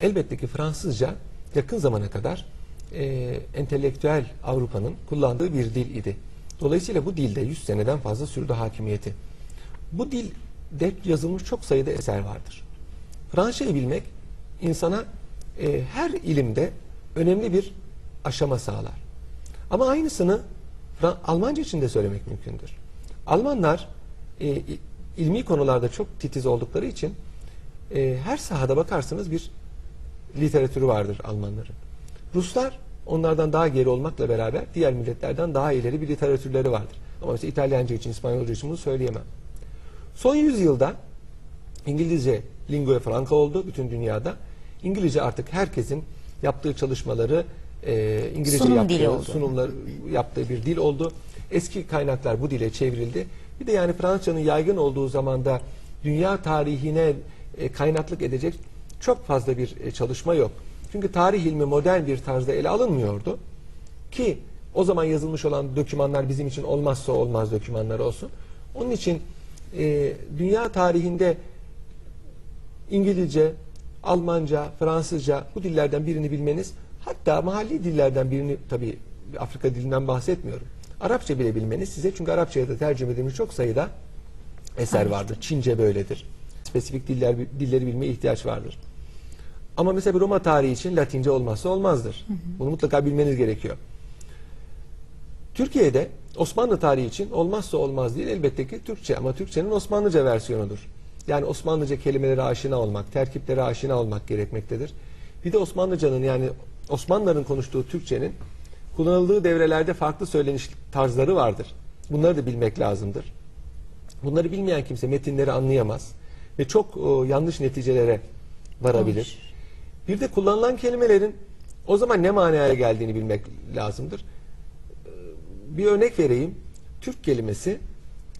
Elbette ki Fransızca yakın zamana kadar e, entelektüel Avrupa'nın kullandığı bir dil idi. Dolayısıyla bu dilde 100 seneden fazla sürdü hakimiyeti. Bu dilde yazılmış çok sayıda eser vardır. Fransızcayı bilmek insana e, her ilimde önemli bir aşama sağlar. Ama aynısını Fra- Almanca için de söylemek mümkündür. Almanlar e, ilmi konularda çok titiz oldukları için e, her sahada bakarsınız bir literatürü vardır Almanların. Ruslar onlardan daha geri olmakla beraber diğer milletlerden daha ileri bir literatürleri vardır. Ama mesela İtalyanca için, İspanyolca için bunu söyleyemem. Son yüzyılda İngilizce lingua franca oldu bütün dünyada. İngilizce artık herkesin yaptığı çalışmaları e, İngilizce Sunum yaptığı, sunumlar yaptığı bir dil oldu. Eski kaynaklar bu dile çevrildi. Bir de yani Fransızcanın yaygın olduğu zamanda dünya tarihine e, kaynaklık edecek çok fazla bir e, çalışma yok. Çünkü tarih ilmi modern bir tarzda ele alınmıyordu. Ki o zaman yazılmış olan dokümanlar bizim için olmazsa olmaz dokümanlar olsun. Onun için e, dünya tarihinde İngilizce, Almanca, Fransızca bu dillerden birini bilmeniz hatta mahalli dillerden birini tabii Afrika dilinden bahsetmiyorum. Arapça bile bilmeniz size çünkü Arapçaya da tercüme edilmiş çok sayıda eser vardır. Çince böyledir. Spesifik diller dilleri bilmeye ihtiyaç vardır. Ama mesela bir Roma tarihi için Latince olmazsa olmazdır. Bunu mutlaka bilmeniz gerekiyor. Türkiye'de Osmanlı tarihi için olmazsa olmaz değil elbette ki Türkçe ama Türkçenin Osmanlıca versiyonudur. Yani Osmanlıca kelimelere aşina olmak, terkiplere aşina olmak gerekmektedir. Bir de Osmanlıcanın yani Osmanlıların konuştuğu Türkçenin kullanıldığı devrelerde farklı söyleniş tarzları vardır. Bunları da bilmek lazımdır. Bunları bilmeyen kimse metinleri anlayamaz ve çok e, yanlış neticelere varabilir. Bir de kullanılan kelimelerin o zaman ne manaya geldiğini bilmek lazımdır. Ee, Bir örnek vereyim. Türk kelimesi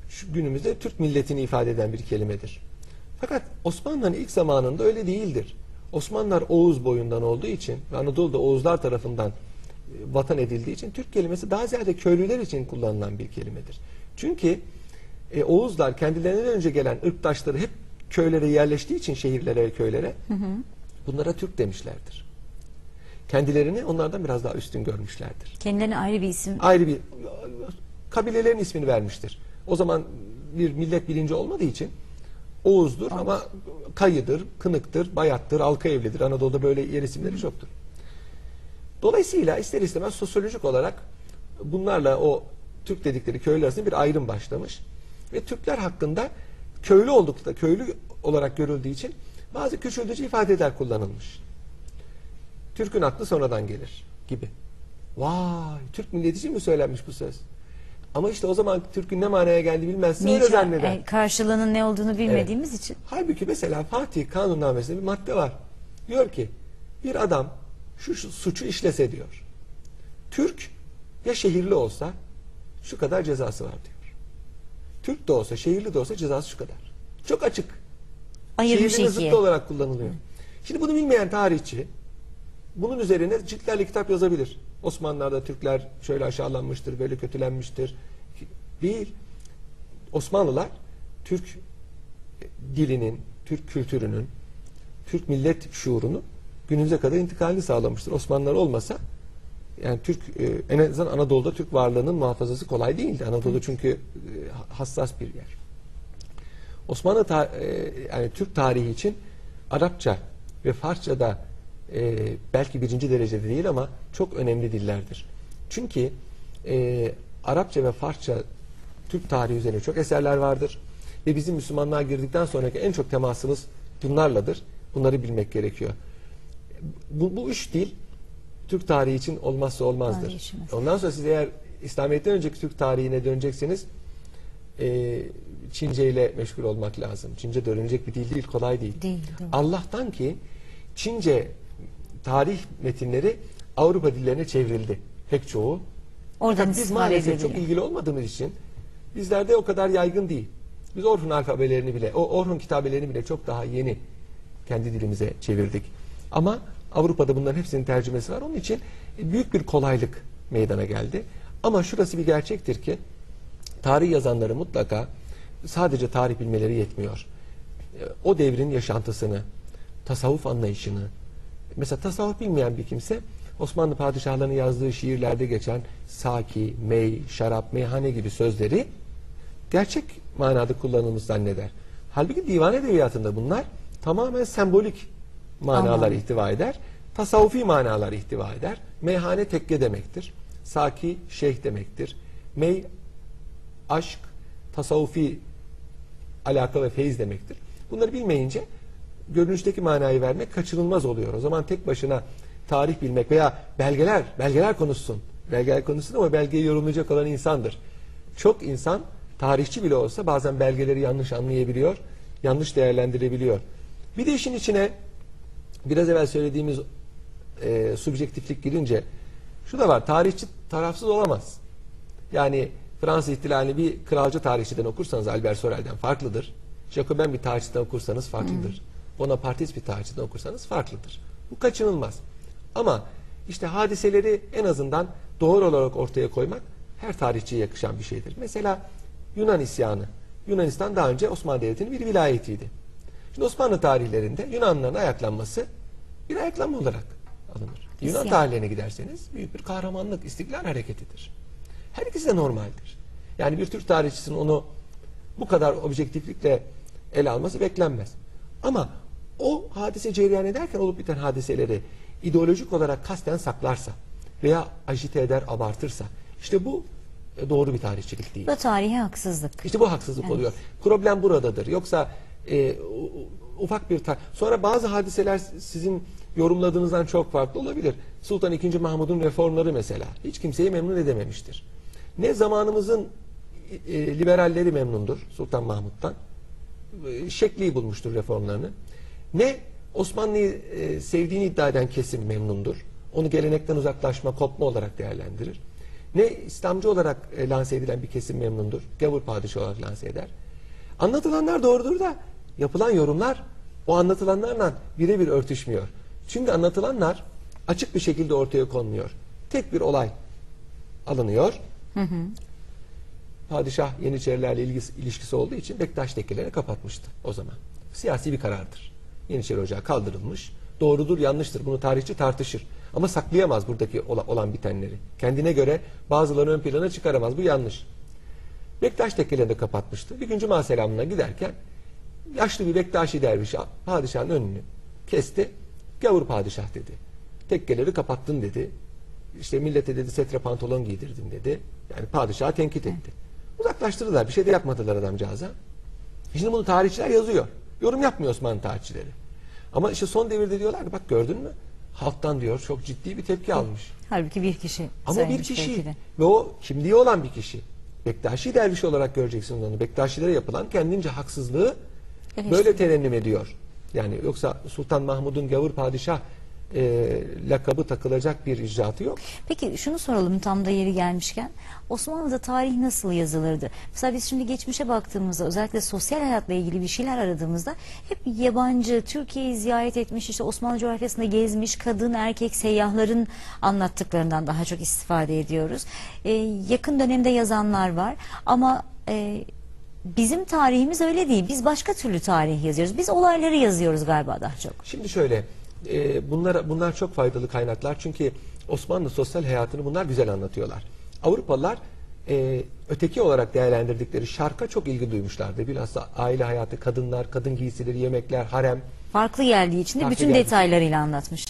şu günümüzde Türk milletini ifade eden bir kelimedir. Fakat Osmanlı'nın ilk zamanında öyle değildir. Osmanlılar Oğuz boyundan olduğu için ve Anadolu'da Oğuzlar tarafından e, vatan edildiği için Türk kelimesi daha ziyade köylüler için kullanılan bir kelimedir. Çünkü e, Oğuzlar kendilerinden önce gelen ırktaşları hep köylere yerleştiği için şehirlere köylere bunlara Türk demişlerdir. Kendilerini onlardan biraz daha üstün görmüşlerdir. Kendilerine ayrı bir isim. Ayrı bir kabilelerin ismini vermiştir. O zaman bir millet bilinci olmadığı için Oğuz'dur ama Kayı'dır, Kınık'tır, Bayat'tır, Alkaevli'dir. Anadolu'da böyle yer isimleri çoktur. Dolayısıyla ister istemez sosyolojik olarak bunlarla o Türk dedikleri köylüler arasında bir ayrım başlamış. Ve Türkler hakkında köylü oldukta köylü olarak görüldüğü için bazı küçüldürücü ifadeler kullanılmış. Türk'ün aklı sonradan gelir gibi. Vay Türk milleti için mi söylenmiş bu söz? Ama işte o zaman Türk'ün ne manaya geldi bilmezse öyle zanneder. E, karşılığının ne olduğunu bilmediğimiz için. Halbuki mesela Fatih Kanunnamesi'nde bir madde var. Diyor ki bir adam şu, şu suçu işlese diyor. Türk ya şehirli olsa şu kadar cezası var diyor. Türk de olsa şehirli de olsa cezası şu kadar. Çok açık. Ayırmış ikiye. zıttı olarak kullanılıyor. Şimdi bunu bilmeyen tarihçi bunun üzerine ciltlerle kitap yazabilir. Osmanlılar'da Türkler şöyle aşağılanmıştır, böyle kötülenmiştir. Değil. Osmanlılar Türk dilinin, Türk kültürünün, Türk millet şuurunu günümüze kadar intikalini sağlamıştır. Osmanlılar olmasa yani Türk e, en azından Anadolu'da Türk varlığının muhafazası kolay değildi. Anadolu çünkü e, hassas bir yer. Osmanlı ta- e, yani Türk tarihi için Arapça ve Farsça da e, belki birinci derecede değil ama çok önemli dillerdir. Çünkü e, Arapça ve Farsça Türk tarihi üzerine çok eserler vardır ve bizim Müslümanlığa girdikten sonraki en çok temasımız bunlarladır. Bunları bilmek gerekiyor. Bu, bu üç dil Türk tarihi için olmazsa olmazdır. Ondan sonra siz eğer İslamiyet'ten önceki Türk tarihine dönecekseniz e, Çince ile meşgul olmak lazım. Çince de öğrenecek bir dil değil, kolay değil. Değil, değil. Allah'tan ki Çince tarih metinleri Avrupa dillerine çevrildi. Pek çoğu. Oradan Fakat biz maalesef ediliyor. çok ilgili olmadığımız için bizlerde o kadar yaygın değil. Biz Orhun alfabelerini bile, o Orhun kitabelerini bile çok daha yeni kendi dilimize çevirdik. Ama Avrupa'da bunların hepsinin tercümesi var. Onun için büyük bir kolaylık meydana geldi. Ama şurası bir gerçektir ki tarih yazanları mutlaka sadece tarih bilmeleri yetmiyor. E, O devrin yaşantısını, tasavvuf anlayışını, Mesela tasavvuf bilmeyen bir kimse Osmanlı padişahlarının yazdığı şiirlerde geçen saki, mey, şarap, meyhane gibi sözleri gerçek manada kullanılmış zanneder. Halbuki divan edebiyatında bunlar tamamen sembolik manalar Anladım. ihtiva eder. Tasavvufi manalar ihtiva eder. Meyhane tekke demektir. Saki şeyh demektir. Mey aşk, tasavvufi alaka ve feyiz demektir. Bunları bilmeyince görünüşteki manayı vermek kaçınılmaz oluyor. O zaman tek başına tarih bilmek veya belgeler, belgeler konuşsun. Belgeler konuşsun ama belgeyi yorumlayacak olan insandır. Çok insan tarihçi bile olsa bazen belgeleri yanlış anlayabiliyor, yanlış değerlendirebiliyor. Bir de işin içine biraz evvel söylediğimiz e, subjektiflik girince şu da var, tarihçi tarafsız olamaz. Yani Fransız ihtilalini bir kralcı tarihçiden okursanız Albert Sorel'den farklıdır. Jacobin bir tarihçiden okursanız farklıdır. Bonapartist bir tarihçiden okursanız farklıdır. Bu kaçınılmaz. Ama işte hadiseleri en azından doğru olarak ortaya koymak her tarihçiye yakışan bir şeydir. Mesela Yunan isyanı. Yunanistan daha önce Osmanlı Devleti'nin bir vilayetiydi. Şimdi Osmanlı tarihlerinde Yunanlıların ayaklanması bir ayaklanma olarak alınır. Yunan İsyan. tarihlerine giderseniz büyük bir kahramanlık, istiklal hareketidir. Her ikisi de normaldir. Yani bir Türk tarihçisinin onu bu kadar objektiflikle ele alması beklenmez. Ama o hadise cereyan ederken olup biten hadiseleri ideolojik olarak kasten saklarsa veya ajite eder, abartırsa işte bu e, doğru bir tarihçilik değil. Bu tarihe haksızlık. İşte bu haksızlık oluyor. Problem buradadır. Yoksa e, ufak bir tar sonra bazı hadiseler sizin yorumladığınızdan çok farklı olabilir. Sultan II. Mahmud'un reformları mesela hiç kimseyi memnun edememiştir. Ne zamanımızın e, liberalleri memnundur Sultan Mahmud'dan. E, şekli bulmuştur reformlarını. Ne Osmanlı'yı e, sevdiğini iddia eden kesim memnundur. Onu gelenekten uzaklaşma, kopma olarak değerlendirir. Ne İslamcı olarak e, lanse edilen bir kesim memnundur. Gavur padişahı olarak lanse eder. Anlatılanlar doğrudur da yapılan yorumlar o anlatılanlarla birebir örtüşmüyor. Çünkü anlatılanlar açık bir şekilde ortaya konmuyor. Tek bir olay alınıyor. Padişah Yeniçerilerle ilgisi, ilişkisi olduğu için Bektaş tekkeleri kapatmıştı o zaman. Siyasi bir karardır. Yeniçeri Ocağı kaldırılmış. Doğrudur, yanlıştır. Bunu tarihçi tartışır. Ama saklayamaz buradaki ola- olan bitenleri. Kendine göre bazılarını ön plana çıkaramaz. Bu yanlış. Bektaş tekkelerini de kapatmıştı. Bir gün Cuma selamına giderken yaşlı bir Bektaşi derviş padişahın önünü kesti. Gavur padişah dedi. Tekkeleri kapattın dedi. İşte millete dedi setre pantolon giydirdin dedi. Yani padişahı tenkit etti. Uzaklaştırdılar. Bir şey de yapmadılar adamcağıza. Şimdi bunu tarihçiler yazıyor. Yorum yapmıyor Osmanlı tarihçileri. Ama işte son devirde diyorlar ki bak gördün mü? Halktan diyor çok ciddi bir tepki almış. Halbuki bir kişi Ama bir kişi ve o kimliği olan bir kişi. Bektaşi derviş olarak göreceksiniz onu. Bektaşilere yapılan kendince haksızlığı böyle terennüm ediyor. Yani yoksa Sultan Mahmud'un gavur padişah e, lakabı takılacak bir icraatı yok. Peki şunu soralım tam da yeri gelmişken. Osmanlı'da tarih nasıl yazılırdı? Mesela biz şimdi geçmişe baktığımızda özellikle sosyal hayatla ilgili bir şeyler aradığımızda hep yabancı, Türkiye'yi ziyaret etmiş, işte Osmanlı coğrafyasında gezmiş kadın erkek seyyahların anlattıklarından daha çok istifade ediyoruz. Ee, yakın dönemde yazanlar var ama e, bizim tarihimiz öyle değil. Biz başka türlü tarih yazıyoruz. Biz olayları yazıyoruz galiba daha çok. Şimdi şöyle, e, bunlar bunlar çok faydalı kaynaklar çünkü Osmanlı sosyal hayatını bunlar güzel anlatıyorlar. Avrupalılar e, öteki olarak değerlendirdikleri şarka çok ilgi duymuşlardı. Bilhassa aile hayatı, kadınlar, kadın giysileri, yemekler, harem. Farklı geldiği için de Farklı bütün için. detaylarıyla anlatmış.